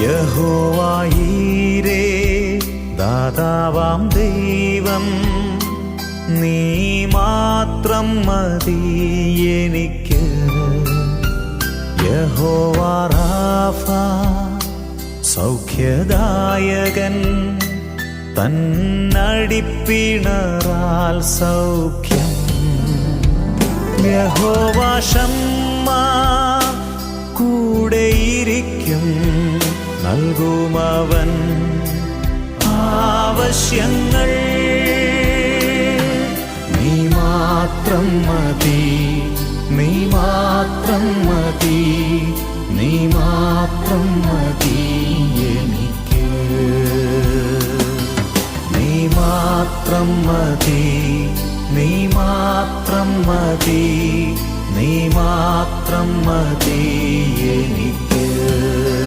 യഹോവായീരേ ദാതാവാം ദൈവം നീ മാത്രം മതി എനിക്ക്. യഹോവാറാഫ സൗഖ്യദായകൻ തന്നടിപ്പിണറാൽ സൗഖ്യം. യഹോവാഷമ്മ കൂടെയിരിക്കും. നൽകുമവൻ ആവശ്യങ്ങൾ. നീ മാത്രം മതി നീ മാത്രം മതി നീ മാത്രം മതി എനിക്ക്. നീ മാത്രം മതി നീ മാത്രം മതി നീ മാത്രം മതി എനിക്ക്